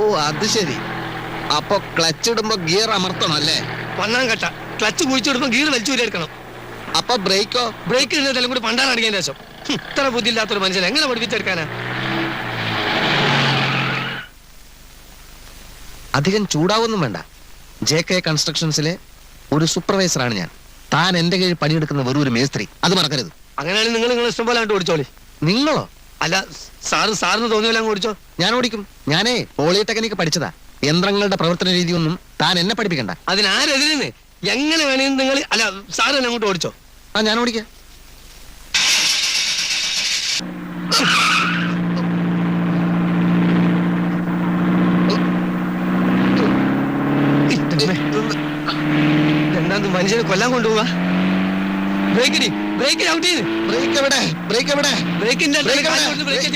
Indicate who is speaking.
Speaker 1: ഓ അത് ശരി. അപ്പൊ ക്ലച്ച് ഇടുമ്പോ ഗിയർ അമർത്തണം അല്ലേ?
Speaker 2: പന്നാം കട്ട. ക്ലച്ച് കുഴിച്ചിടുമ്പോ ഗിയർ വലിച്ചു എടുക്കണം
Speaker 1: അപ്പൊ ബ്രേക്കോ
Speaker 2: ബ്രേക്ക് ഇടുന്നതെല്ലാം കൂടി അടങ്ങിയ ശേഷം. ഇത്ര ബുദ്ധിയില്ലാത്തൊരു മനുഷ്യൻ എങ്ങനെ പഠിപ്പിച്ചെടുക്കാനാ?
Speaker 1: അധികം ചൂടാവൊന്നും വേണ്ട. ജെ കെ കൺസ്ട്രക്ഷൻസിലെ ഒരു സൂപ്പർവൈസറാണ് ഞാൻ. താൻ എന്റെ കീഴിൽ പണിയെടുക്കുന്ന വെറും ഒരു മേസ്ത്രി. അത് മറക്കരുത്.
Speaker 2: അങ്ങനെയാണെങ്കിൽ നിങ്ങൾ നിങ്ങൾ ഇഷ്ടം പോലെ ഓടിച്ചോളി.
Speaker 1: നിങ്ങളോ?
Speaker 2: അല്ല സാറ് സാറിന് തോന്നിയല്ല ഓടിച്ചോ?
Speaker 1: ഞാൻ ഓടിക്കും. ഞാനേ പോളിടെക്നിക് പഠിച്ചതാ. യന്ത്രങ്ങളുടെ പ്രവർത്തന രീതിയൊന്നും താൻ എന്നെ പഠിപ്പിക്കണ്ട.
Speaker 2: അതിനാരെതിരെന്ന് എങ്ങനെ വേണമെങ്കിൽ നിങ്ങൾ അല്ല സാറ് തന്നെ അങ്ങോട്ട് ഓടിച്ചോ?
Speaker 1: ആ ഞാൻ ഓടിക്കാം.
Speaker 2: എന്താ മനുഷ്യനെ കൊല്ലാൻ കൊണ്ടുപോവാ? ബ്രേക്കിന് ബ്രേക്കിന് ഔട്ട് ചെയ്ത്.
Speaker 1: ബ്രേക്ക് എവിടെ? ബ്രേക്ക് എവിടെ?
Speaker 2: ബ്രേക്കിന്റെ
Speaker 1: ബ്രേക്ക് എവിടെ?
Speaker 2: ബ്രേക്ക്